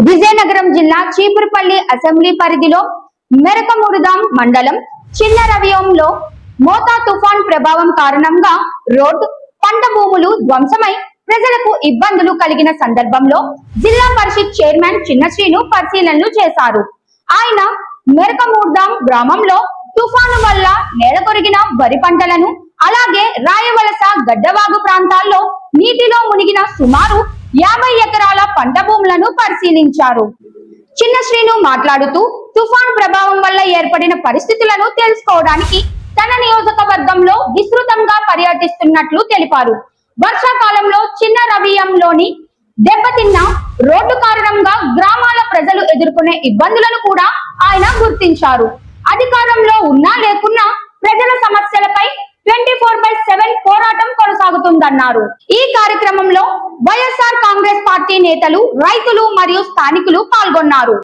విజయనగరం జిల్లా చీపురుపల్లి అసెంబ్లీ పరిధిలో మెరకమురుదాం మండలం చిన్న రవియంలో మోతా తుఫాన్ ప్రభావం కారణంగా రోడ్డు పంట భూములు ధ్వంసమై ప్రజలకు ఇబ్బందులు కలిగిన సందర్భంలో జిల్లా పరిషత్ చైర్మన్ చిన్న శ్రీను పరిశీలనలు చేశారు. ఆయన మెరకమూర్దాం గ్రామంలో తుఫాను వల్ల నేలకొరిగిన వరి పంటలను అలాగే రాయవలస గడ్డవాగు ప్రాంతాల్లో నీటిలో మునిగిన సుమారు యాభై ఎకరాల పంట భూములను పరిశీలించారు. చిన్న శ్రీను మాట్లాడుతూ తుఫాన్ ప్రభావం వల్ల ఏర్పడిన పరిస్థితులను తెలుసుకోవడానికి తన నియోజకవర్గంలో విస్తృతంగా పర్యటిస్తున్నట్లు తెలిపారు. వర్షాకాలంలో చిన్న రవియంలోని దెబ్బతిన్న రోడ్డు కారణంగా గ్రామాల ప్రజలు ఎదుర్కొనే ఇబ్బందులను కూడా ఆయన గుర్తించారు. అధికారంలో ఉన్నా లేకున్నా సెవెన్ పోరాటం కొనసాగుతుందన్నారు. ఈ కార్యక్రమంలో వైఎస్ఆర్ కాంగ్రెస్ పార్టీ నేతలు రైతులు మరియు స్థానికులు పాల్గొన్నారు.